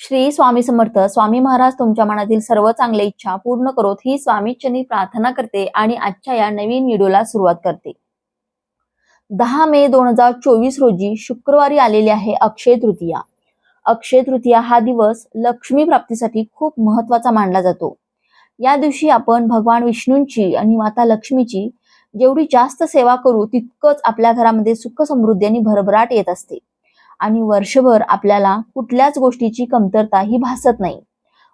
श्री स्वामी समर्थ स्वामी महाराज तुमच्या मनातील सर्व चांगल्या इच्छा पूर्ण करोत ही स्वामीचरणी प्रार्थना करते आणि आजच्या या नवीन व्हिडिओला सुरुवात करते. दहा मे दोन हजार चोवीस रोजी शुक्रवारी आलेली आहे अक्षय तृतीया. अक्षय तृतीया हा दिवस लक्ष्मी प्राप्तीसाठी खूप महत्त्वाचा मानला जातो. या दिवशी आपण भगवान विष्णूंची आणि माता लक्ष्मीची जेवढी जास्त सेवा करू तितकंच आपल्या घरामध्ये सुख समृद्धी आणि भरभराट येत असते. आणि वर्षभर आपल्याला कुठल्याच गोष्टीची कमतरता ही भासत नाही.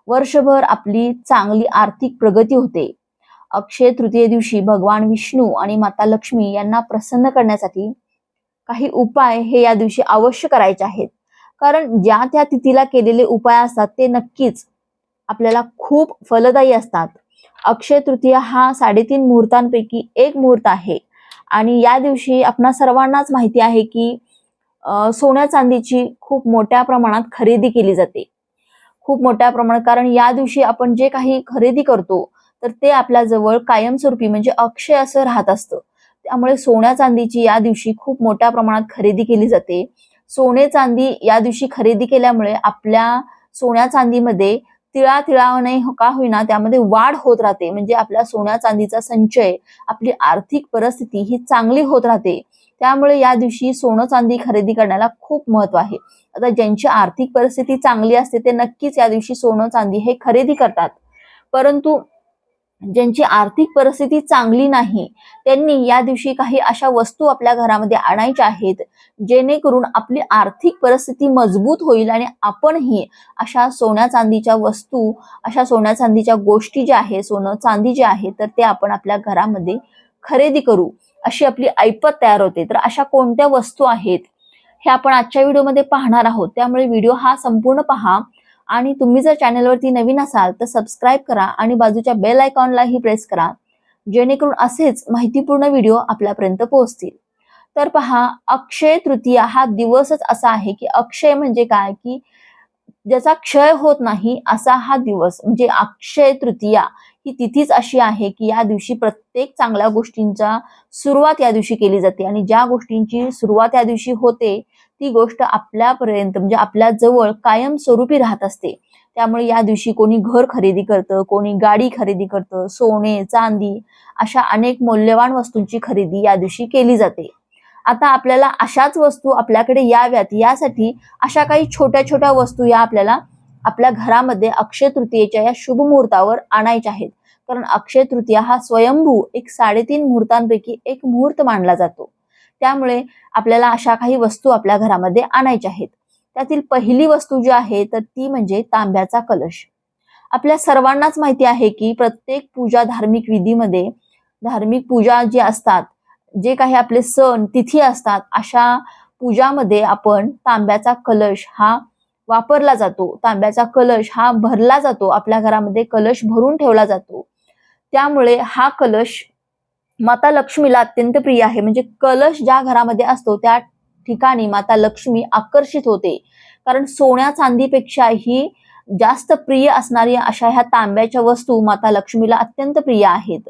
वर्षभर आपली चांगली आर्थिक प्रगती होते. अक्षय तृतीये दिवशी भगवान विष्णू आणि माता लक्ष्मी यांना प्रसन्न करण्यासाठी काही उपाय हे या दिवशी अवश्य करायचे आहेत. कारण ज्या त्या तिथीला केलेले उपाय असतात ते नक्कीच आपल्याला खूप फलदायी असतात. अक्षय तृतीया हा साडेतीन मुहूर्तांपैकी एक मुहूर्त आहे. आणि या दिवशी आपणा सर्वांनाच माहिती आहे की सोन्या चांदीची खूप मोठ्या प्रमाणात खरेदी केली जाते. खूप मोठ्या प्रमाणात कारण या दिवशी आपण जे काही खरेदी करतो तर ते आपल्या जवळ कायमस्वरूपी म्हणजे अक्षय असं राहत असतं. त्यामुळे सोन्या चांदीची या दिवशी खूप मोठ्या प्रमाणात खरेदी केली जाते. सोने चांदी या दिवशी खरेदी केल्यामुळे आपल्या सोन्या चांदीमध्ये तिळा तिळाने हो, का होईना त्यामध्ये वाढ होत राहते. म्हणजे आपल्या सोन्या चांदीचा संचय आपली आर्थिक परिस्थिती ही चांगली होत राहते. त्यामुळे या दिवशी सोनं चांदी खरेदी करण्याला खूप महत्त्व आहे. आता ज्यांची आर्थिक परिस्थिती चांगली असते ते नक्कीच या दिवशी सोनं चांदी हे खरेदी करतात. परंतु ज्यांची आर्थिक परिस्थिती चांगली नाही त्यांनी या दिवशी काही अशा वस्तू आपल्या घरामध्ये आणायच्या आहेत जेणेकरून आपली आर्थिक परिस्थिती मजबूत होईल आणि आपणही अशा सोन्या चांदीच्या वस्तू अशा सोन्या चांदीच्या गोष्टी ज्या आहे सोनं चांदी जे आहे तर ते आपण आपल्या घरामध्ये खरेदी करू. अशी आपली ऐपत तयार होते. तर अशा कोणत्या वस्तू आहेत हे आपण आजच्या व्हिडिओमध्ये पाहणार आहोत. त्यामुळे व्हिडिओ हा संपूर्ण पहा आणि तुम्ही जर चॅनलवरती नवीन असाल तर सबस्क्राईब करा आणि बाजूच्या बेल आयकॉनलाही प्रेस करा. जेणेकरून असेच माहितीपूर्ण व्हिडिओ आपल्यापर्यंत पोहोचतील. तर पहा अक्षय तृतीया हा दिवसच असा आहे की अक्षय म्हणजे काय? की ज्याचा क्षय होत नाही असा हा दिवस. म्हणजे अक्षय तृतीया ही तिथीच अशी आहे की या दिवशी प्रत्येक चांगल्या गोष्टींचा सुरुवात या दिवशी केली जाते. आणि ज्या गोष्टींची सुरुवात या दिवशी होते ती गोष्ट आपल्यापर्यंत म्हणजे आपल्या जवळ कायमस्वरूपी राहत असते. त्यामुळे या दिवशी कोणी घर खरेदी करतं कोणी गाडी खरेदी करतं सोने चांदी अशा अनेक मौल्यवान वस्तूंची खरेदी या दिवशी केली जाते. आता आपल्याला अशाच वस्तू आपल्याकडे याव्यात यासाठी अशा काही छोट्या छोट्या वस्तू या आपल्याला आपल्या घरामध्ये अक्षय तृतीयेच्या या शुभ मुहूर्तावर आणायच्या आहेत. कारण अक्षय तृतीया हा स्वयंभू एक साडेतीन मुहूर्तांपैकी एक मुहूर्त मानला जातो. त्यामुळे आपल्याला अशा काही वस्तू आपल्या घरामध्ये आणायच्या आहेत. त्यातील पहिली वस्तू जी आहे तर ती म्हणजे तांब्याचा कलश. आपल्या सर्वांनाच माहिती आहे की प्रत्येक पूजा धार्मिक विधीमध्ये धार्मिक पूजा जी असतात जे काही आपले सण तिथी असतात अशा पूजामध्ये आपण तांब्याचा कलश हा वापरला जातो. तांब्याचा कलश हा भरला जातो. आपल्या घरामध्ये कलश भरून ठेवला जातो. त्यामुळे हा कलश माता लक्ष्मीला अत्यंत प्रिय आहे. म्हणजे कलश ज्या घरामध्ये असतो त्या ठिकाणी माता लक्ष्मी आकर्षित होते. कारण सोन्या चांदीपेक्षाही जास्त प्रिय असणारी अशा ह्या तांब्याच्या वस्तू माता लक्ष्मीला अत्यंत प्रिय आहेत.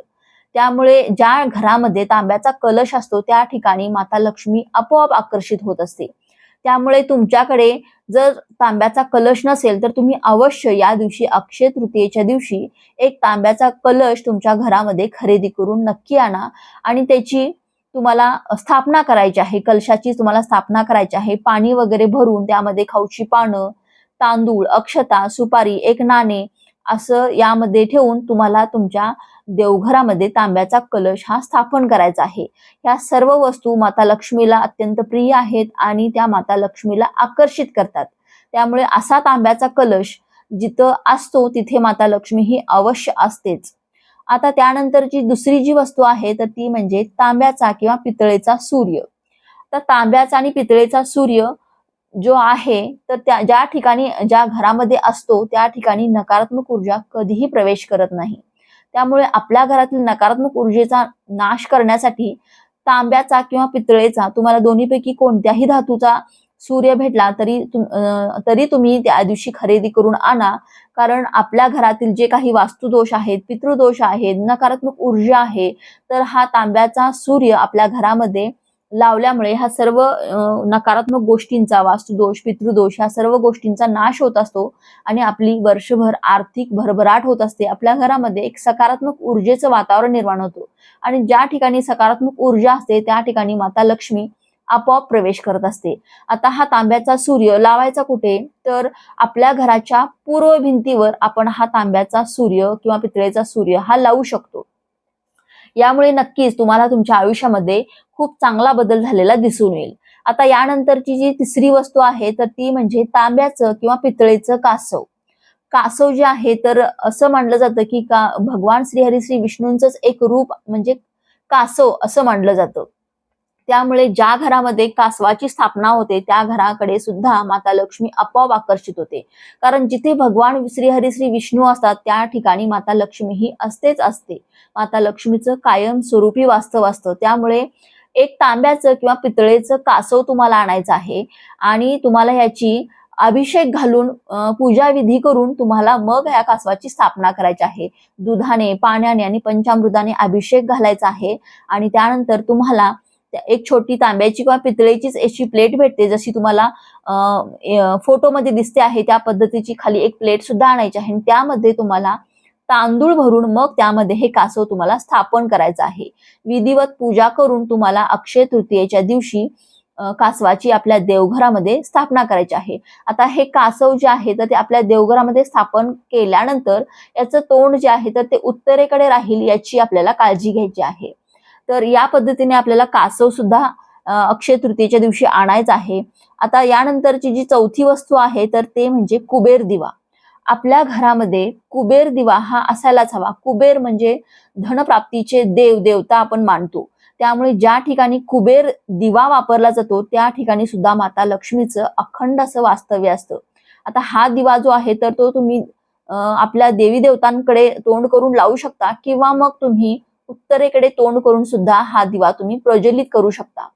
त्यामुळे ज्या घरामध्ये तांब्याचा कलश असतो त्या ठिकाणी माता लक्ष्मी आपोआप आकर्षित होत असते. त्यामुळे तुमच्याकडे जर तांब्याचा कलश नसेल तर तुम्ही अवश्य या दिवशी अक्षय तृतीयेच्या दिवशी एक तांब्याचा कलश तुमच्या घरामध्ये खरेदी करून नक्की आणा. आणि त्याची तुम्हाला स्थापना करायची आहे कलशाची तुम्हाला स्थापना करायची आहे. पाणी वगैरे भरून त्यामध्ये खाऊची पानं तांदूळ अक्षता सुपारी एक नाणे असं यामध्ये ठेवून तुम्हाला तुमच्या देवघरामध्ये तांब्याचा कलश हा स्थापन करायचा आहे. या सर्व वस्तू माता लक्ष्मीला अत्यंत प्रिय आहेत आणि त्या माता लक्ष्मीला आकर्षित करतात. त्यामुळे असा तांब्याचा कलश जिथं असतो तिथे माता लक्ष्मी ही अवश्य असतेच. आता त्यानंतरची दुसरी जी वस्तू आहे तर ती म्हणजे तांब्याचा किंवा पितळेचा सूर्य. तर तांब्याचा आणि पितळेचा सूर्य जो आहे तर त्या ज्या ठिकाणी ज्या घरामध्ये असतो त्या ठिकाणी नकारात्मक ऊर्जा कधीही प्रवेश करत नाही. त्यामुळे आपल्या घरातील नकारात्मक ऊर्जेचा नाश करण्यासाठी तांब्याचा किंवा पितळेचा तुम्हाला दोन्हीपैकी कोणत्याही धातूचा सूर्य भेटला तरी तुम- तरी तुम्ही त्या दिवशी खरेदी करून आणा. कारण आपल्या घरातील जे काही वास्तुदोष आहेत पितृदोष आहेत नकारात्मक ऊर्जा आहे तर हा तांब्याचा सूर्य आपल्या घरामध्ये लावल्यामुळे ह्या सर्व नकारात्मक गोष्टींचा वास्तुदोष पितृदोष ह्या सर्व गोष्टींचा नाश होत असतो आणि आपली वर्षभर आर्थिक भरभराट होत असते. आपल्या घरामध्ये एक सकारात्मक ऊर्जेचं वातावरण निर्माण होतो आणि ज्या ठिकाणी सकारात्मक ऊर्जा असते त्या ठिकाणी माता लक्ष्मी आपोआप प्रवेश करत असते. आता हा तांब्याचा सूर्य लावायचा कुठे? तर आपल्या घराच्या पूर्व भिंतीवर आपण हा तांब्याचा सूर्य किंवा पितळेचा सूर्य हा लावू शकतो. यामुळे नक्कीच तुम्हाला तुमच्या आयुष्यामध्ये खूप चांगला बदल झालेला दिसून येईल. आता यानंतरची जी तिसरी वस्तू आहे तर ती म्हणजे तांब्याचं किंवा पितळेचं कासव. कासव जे आहे तर असं मानलं जातं की का भगवान श्रीहरी श्री विष्णूंच एक रूप म्हणजे कासव असं मानलं जातं. त्यामुळे ज्या घरामध्ये कासवाची स्थापना होते त्या घराकडे सुद्धा माता लक्ष्मी आपोआप आकर्षित होते. कारण जिथे भगवान श्रीहरी श्री विष्णू असतात त्या ठिकाणी माता लक्ष्मी ही असतेच असते. माता लक्ष्मीचं कायम स्वरूपी वास्तव असतं. त्यामुळे एक तांब्याचं किंवा पितळेचं कासव तुम्हाला आणायचं आहे आणि तुम्हाला ह्याची अभिषेक घालून पूजा विधी करून तुम्हाला मग ह्या कासवाची स्थापना करायची आहे. दुधाने पाण्याने आणि पंचामृताने अभिषेक घालायचा आहे आणि त्यानंतर तुम्हाला एक छोटी तांब्याची किंवा पितळेचीच अशी प्लेट भेटते जशी तुम्हाला फोटोमध्ये दिसते आहे त्या पद्धतीची खाली एक प्लेट सुद्धा आणायची आहे. आणि त्यामध्ये तुम्हाला तांदूळ भरून मग त्यामध्ये हे कासव तुम्हाला स्थापन करायचं आहे. विधिवत पूजा करून तुम्हाला अक्षय तृतीयेच्या दिवशी कासवाची आपल्या देवघरामध्ये स्थापना करायची आहे. आता हे कासव जे आहे तर ते आपल्या देवघरामध्ये स्थापन केल्यानंतर याचं तोंड जे आहे तर ते उत्तरेकडे राहील याची आपल्याला काळजी घ्यायची आहे. तर या पद्धतीने आपल्याला कासव सुद्धा अक्षय तृतीयेच्या दिवशी आणायचं आहे. आता यानंतरची जी चौथी वस्तू आहे तर ते म्हणजे कुबेर दिवा. आपल्या घरामध्ये कुबेर दिवा हा असायलाच हवा. कुबेर म्हणजे धनप्राप्तीचे देव देवता आपण मानतो. त्यामुळे ज्या ठिकाणी कुबेर दिवा वापरला जातो त्या ठिकाणी सुद्धा माता लक्ष्मीचं अखंड असं वास्तव्य असतं. आता हा दिवा जो आहे तर तो तुम्ही आपल्या देवी देवतांकडे तोंड करून लावू शकता किंवा मग तुम्ही उत्तरेकडे तोंड करून सुद्धा हा दिवा तुम्ही प्रज्वलित करू शकता.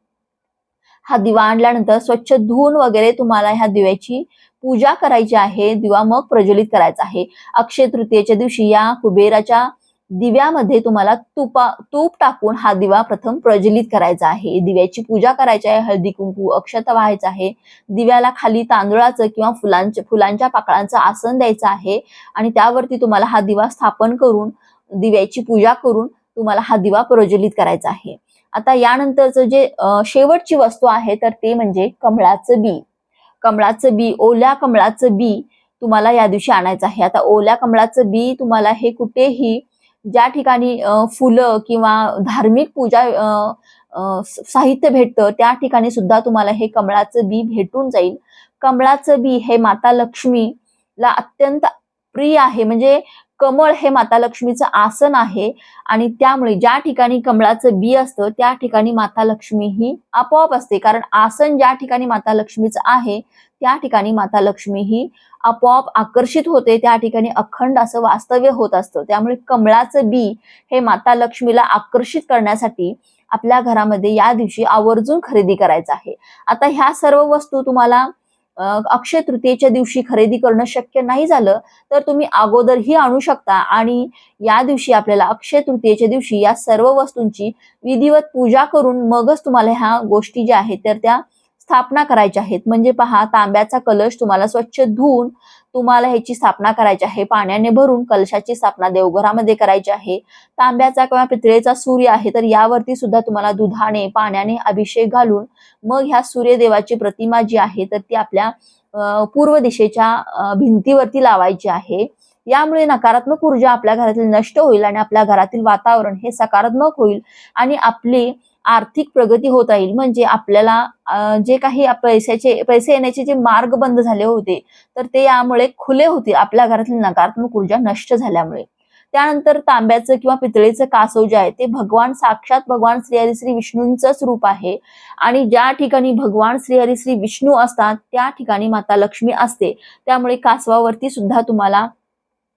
हा दिवा आणल्यानंतर स्वच्छ धुवून वगैरे तुम्हाला ह्या दिव्याची पूजा करायची आहे दिवा मग प्रज्वलित करायचा आहे. अक्षय तृतीयेच्या दिवशी या कुबेराच्या दिव्यामध्ये तुम्हाला तुपा तूप टाकून हा दिवा प्रथम प्रज्वलित करायचा आहे. दिव्याची पूजा करायची आहे हळदी कुंकू अक्षता व्हायचं आहे. दिव्याला खाली तांदळाचं किंवा फुलांच्या फुलांच्या पाकळांचं आसन द्यायचं आहे आणि त्यावरती तुम्हाला हा दिवा स्थापन करून दिव्याची पूजा करून तुम्हाला हा दिवा प्रज्वलित करायचा आहे. आता यानंतरचं जे शेवटची वस्तू आहे तर ते म्हणजे कमळाचं बी. कमळाचं बी ओल्या कमळाचं बी तुम्हाला या दिवशी आणायचं आहे. आता ओल्या कमळाचं बी तुम्हाला हे कुठेही ज्या ठिकाणी फुलं किंवा धार्मिक पूजा साहित्य भेटतं त्या ठिकाणी सुद्धा तुम्हाला हे कमळाचं बी भेटून जाईल. कमळाचं बी हे माता लक्ष्मीला अत्यंत प्रिय आहे. म्हणजे कमळ हे माता लक्ष्मीचं आसन आहे आणि त्यामुळे ज्या ठिकाणी कमळाचं बी असतं त्या ठिकाणी माता लक्ष्मी ही आपोआप असते. कारण आसन ज्या ठिकाणी माता लक्ष्मीचं आहे त्या ठिकाणी माता लक्ष्मी ही आपोआप आकर्षित होते. त्या ठिकाणी अखंड असं वास्तव्य होत असतं. त्यामुळे कमळाचं बी हे माता लक्ष्मीला आकर्षित करण्यासाठी आपल्या घरामध्ये या दिवशी आवर्जून खरेदी करायचं आहे. आता ह्या सर्व वस्तू तुम्हाला अक्षय तृतीयेच्या दिवशी खरेदी करणं शक्य नाही झालं तर तुम्ही अगोदरही आणू शकता. आणि या दिवशी आपल्याला अक्षय तृतीयेच्या दिवशी या सर्व वस्तूंची विधिवत पूजा करून मगच तुम्हाला ह्या गोष्टी ज्या आहेत तर त्या स्थापना करायच्या आहेत. म्हणजे पहा तांब्याचा कलश तुम्हाला स्वच्छ धुवून तुम्हाला ह्याची स्थापना करायची आहे. पाण्याने भरून कलशाची स्थापना देवघरामध्ये करायची आहे. तांब्याचा किंवा पितळेचा सूर्य आहे तर यावरती सुद्धा तुम्हाला दुधाने पाण्याने अभिषेक घालून मग ह्या सूर्यदेवाची प्रतिमा जी आहे तर ती आपल्या पूर्व दिशेच्या भिंतीवरती लावायची आहे. यामुळे नकारात्मक ऊर्जा आपल्या घरातील नष्ट होईल आणि आपल्या घरातील वातावरण हे सकारात्मक होईल आणि आपली आर्थिक प्रगती होत येईल म्हणजे आपल्याला जे काही पैशाचे पैसे येण्याचे जे मार्ग बंद झाले होते तर ते यामुळे खुले होते आपल्या घरातील नकारात्मक ऊर्जा नष्ट झाल्यामुळे. त्यानंतर तांब्याचं किंवा पितळेचं कासव जे आहे ते भगवान साक्षात भगवान श्रीहरी श्री विष्णूंचंच रूप आहे. आणि ज्या ठिकाणी भगवान श्रीहरी श्री विष्णू असतात त्या ठिकाणी माता लक्ष्मी असते. त्यामुळे कासवावरती सुद्धा तुम्हाला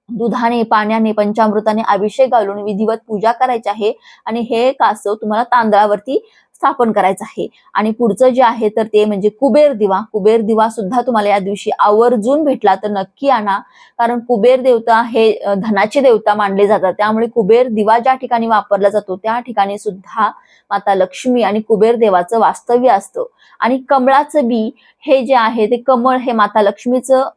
दुधाने पाण्याने पंचामृताने अभिषेक घालून विधिवत पूजा करायची आहे. आणि हे कासव तुम्हाला तांदळावरती स्थापन करायचं आहे. आणि पुढचं जे आहे तर ते म्हणजे कुबेर दिवा. कुबेर दिवा सुद्धा तुम्हाला या दिवशी आवर्जून भेटला तर नक्की आणा. कारण कुबेर देवता हे धनाची धनाचे देवता मानले जातात. त्यामुळे कुबेर दिवा ज्या ठिकाणी वापरला जातो त्या ठिकाणी सुद्धा माता लक्ष्मी आणि कुबेर देवाचं वास्तव्य असतं. आणि कमळाचं बी हे जे आहे ते कमळ हे माता लक्ष्मीचं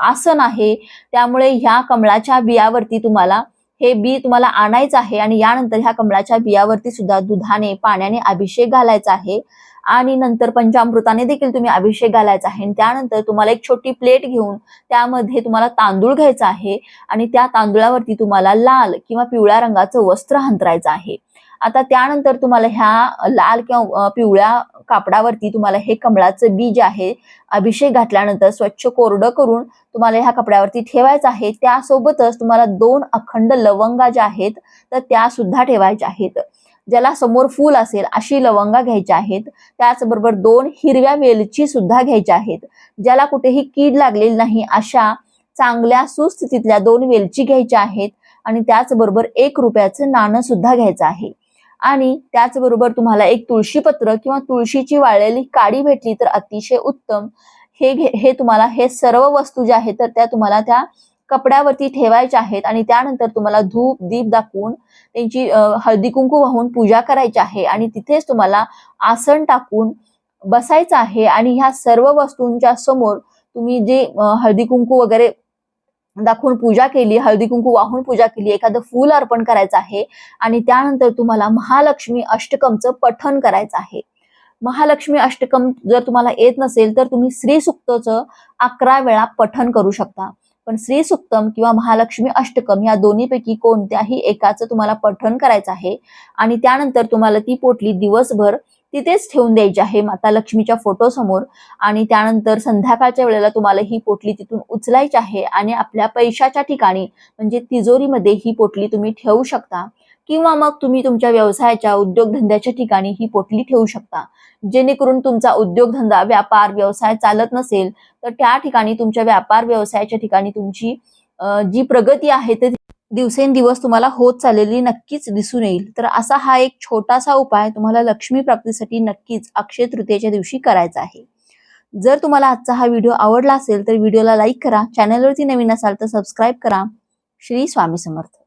आसन आहे. त्यामुळे ह्या कमळाच्या बियावरती तुम्हाला हे बी तुम्हाला आणायचं आहे आणि यानंतर ह्या कमळाच्या बियावरती सुद्धा दुधाने पाण्याने अभिषेक घालायचा आहे. आणि नंतर पंचामृताने देखील तुम्ही अभिषेक घालायचा आहे. आणि त्यानंतर तुम्हाला एक छोटी प्लेट घेऊन त्यामध्ये तुम्हाला तांदूळ घ्यायचा आहे. आणि त्या तांदूळावरती तुम्हाला लाल किंवा पिवळ्या रंगाचं वस्त्र हंतरायचं आहे. आता त्यानंतर तुम्हाला ह्या लाल किंवा पिवळ्या कापडावरती तुम्हाला हे कमळाचं बी जे आहे अभिषेक घातल्यानंतर स्वच्छ कोरडं करून तुम्हाला ह्या कपड्यावरती ठेवायचं आहे. त्यासोबतच तुम्हाला दोन अखंड लवंगा ज्या आहेत तर त्या सुद्धा ठेवायच्या आहेत. ज्याला समोर फूल असेल अशी लवंगा घ्यायच्या आहेत. त्याचबरोबर दोन हिरव्या वेलची सुद्धा घ्यायच्या आहेत. ज्याला कुठेही कीड लागलेली नाही अशा चांगल्या सुस्थितीतल्या दोन वेलची घ्यायच्या आहेत. आणि त्याचबरोबर एक रुपयाचं नाणं सुद्धा घ्यायचं आहे. आणि त्याचबरोबर तुम्हाला एक तुळशीपत्र किंवा तुळशीची वाळलेली काडी भेटली तर अतिशय उत्तम. हे घे हे तुम्हाला हे सर्व वस्तू ज्या आहेत तर त्या तुम्हाला त्या कपड्यावरती ठेवायच्या आहेत आणि त्यानंतर तुम्हाला धूप दीप दाखवून त्यांची हळदी कुंकू वाहून पूजा करायची आहे आणि तिथेच तुम्हाला आसन टाकून बसायचं आहे आणि ह्या सर्व वस्तूंच्या समोर तुम्ही जे हळदी कुंकू वगैरे दाखवून पूजा केली हळदी कुंकू वाहून पूजा केली एखादं फूल अर्पण करायचं आहे आणि त्यानंतर तुम्हाला महालक्ष्मी अष्टकमचं पठण करायचं आहे. महालक्ष्मी अष्टकम जर तुम्हाला येत नसेल तर तुम्ही श्री सुक्तचं अकरा वेळा पठण करू शकता. पण श्री सुक्तम किंवा महालक्ष्मी अष्टकम या दोन्हीपैकी कोणत्याही एकाचं तुम्हाला पठण करायचं आहे आणि त्यानंतर तुम्हाला ती पोटली दिवसभर तिथेच ठेवून द्यायची आहे माता लक्ष्मीच्या फोटो समोर. आणि त्यानंतर संध्याकाळच्या वेळेला तुम्हाला ही पोटली तिथून उचलायची आहे आणि आपल्या पैशाच्या ठिकाणी म्हणजे तिजोरीमध्ये ही पोटली तुम्ही ठेवू शकता. किंवा मग तुम्ही तुमच्या व्यवसायाच्या उद्योगधंद्याच्या ठिकाणी ही पोटली ठेवू शकता. जेणेकरून तुमचा उद्योगधंदा व्यापार व्यवसाय चालत नसेल तर त्या ठिकाणी तुमच्या व्यापार व्यवसायाच्या ठिकाणी तुमची जी प्रगती आहे ते दिवसेंदिवस तुम्हाला होत चाललेली नक्कीच दिसून येईल. तर असा हा एक छोटासा उपाय तुम्हाला लक्ष्मी प्राप्तीसाठी नक्कीच अक्षय तृतीयेच्या दिवशी करायचा आहे. जर तुम्हाला आजचा हा व्हिडिओ आवडला असेल तर व्हिडिओला लाईक करा चॅनलवरती नवीन असाल तर सबस्क्राईब करा. श्री स्वामी समर्थ.